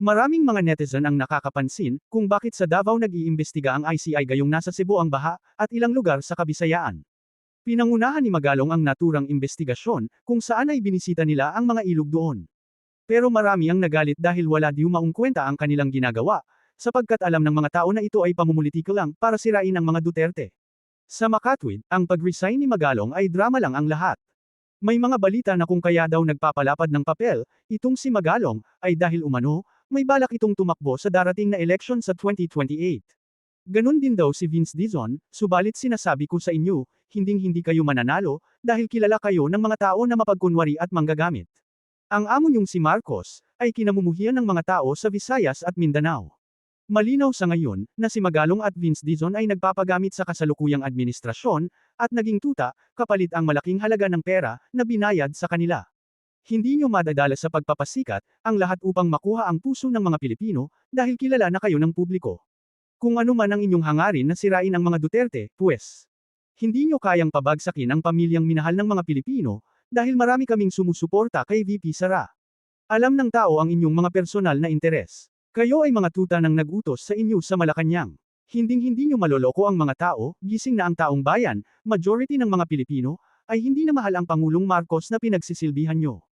Maraming mga netizen ang nakakapansin kung bakit sa Davao nag-iimbestiga ang ICI gayong nasa Cebu ang baha at ilang lugar sa Kabisayaan. Pinangunahan ni Magalong ang naturang investigasyon kung saan ay binisita nila ang mga ilog doon. Pero marami ang nagalit dahil wala di maungkwenta ang kanilang ginagawa, sapagkat alam ng mga tao na ito ay pamumulitiko lang para sirain ang mga Duterte. Sa Makatwid, ang pag-resign ni Magalong ay drama lang ang lahat. May mga balita na kung kaya daw nagpapalapad ng papel, itong si Magalong, ay dahil umano, may balak itong tumakbo sa darating na eleksyon sa 2028. Ganon din daw si Vince Dizon, subalit sinasabi ko sa inyo, hinding-hindi kayo mananalo, dahil kilala kayo ng mga tao na mapagkunwari at manggagamit. Ang amo niyong si Marcos, ay kinamumuhian ng mga tao sa Visayas at Mindanao. Malinaw sa ngayon, na si Magalong at Vince Dizon ay nagpapagamit sa kasalukuyang administrasyon, at naging tuta, kapalit ang malaking halaga ng pera, na binayad sa kanila. Hindi nyo madadala sa pagpapasikat, ang lahat upang makuha ang puso ng mga Pilipino, dahil kilala na kayo ng publiko. Kung ano man ang inyong hangarin na sirain ang mga Duterte, pues. Hindi nyo kayang pabagsakin ang pamilyang minahal ng mga Pilipino, dahil marami kaming sumusuporta kay VP Sara. Alam ng tao ang inyong mga personal na interes. Kayo ay mga tuta ng nagutos sa inyo sa Malacanang. Hinding-hindi nyo maloloko ang mga tao, gising na ang taong bayan, majority ng mga Pilipino, ay hindi na mahal ang Pangulong Marcos na pinagsisilbihan nyo.